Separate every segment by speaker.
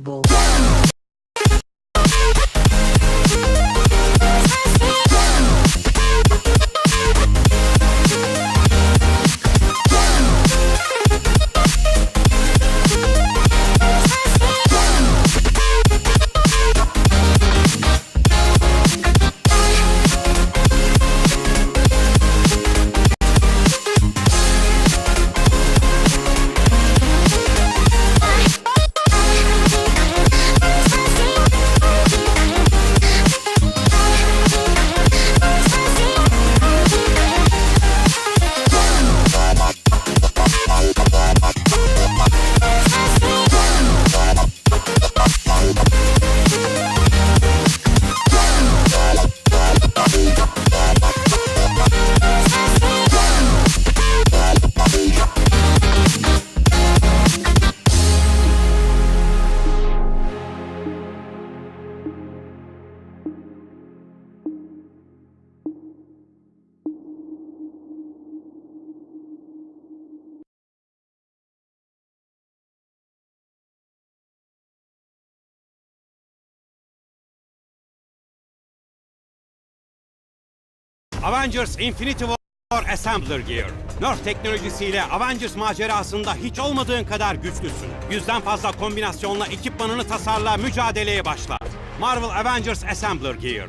Speaker 1: unbelievable. Avengers Infinity War Assembler Gear. Nerf teknolojisiyle Avengers macerasında hiç olmadığın kadar güçlüsün. Yüzden fazla kombinasyonla ekipmanını tasarla, mücadeleye başla. Marvel Avengers Assembler Gear.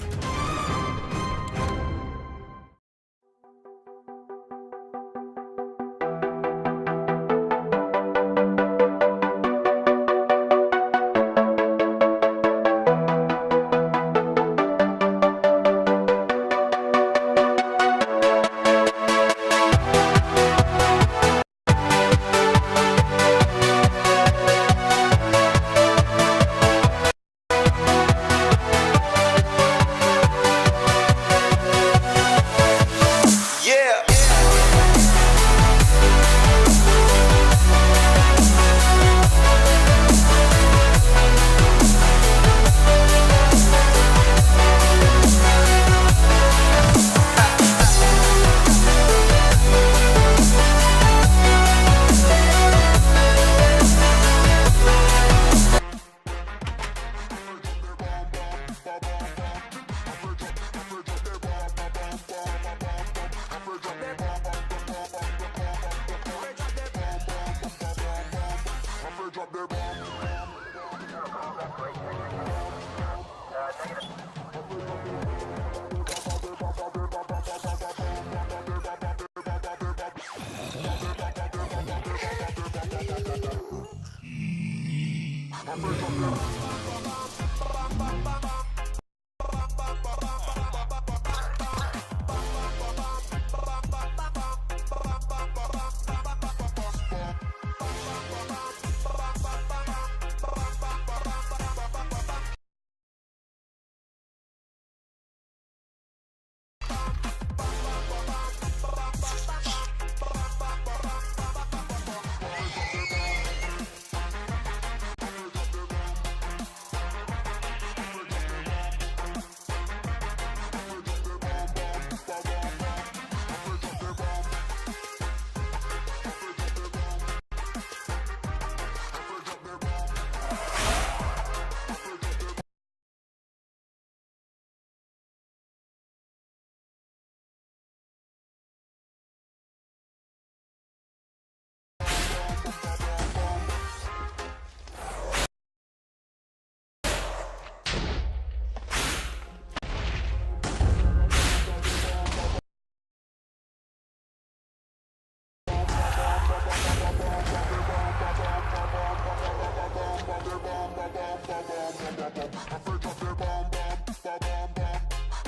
Speaker 2: Amber
Speaker 3: Cooper.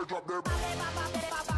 Speaker 3: drop their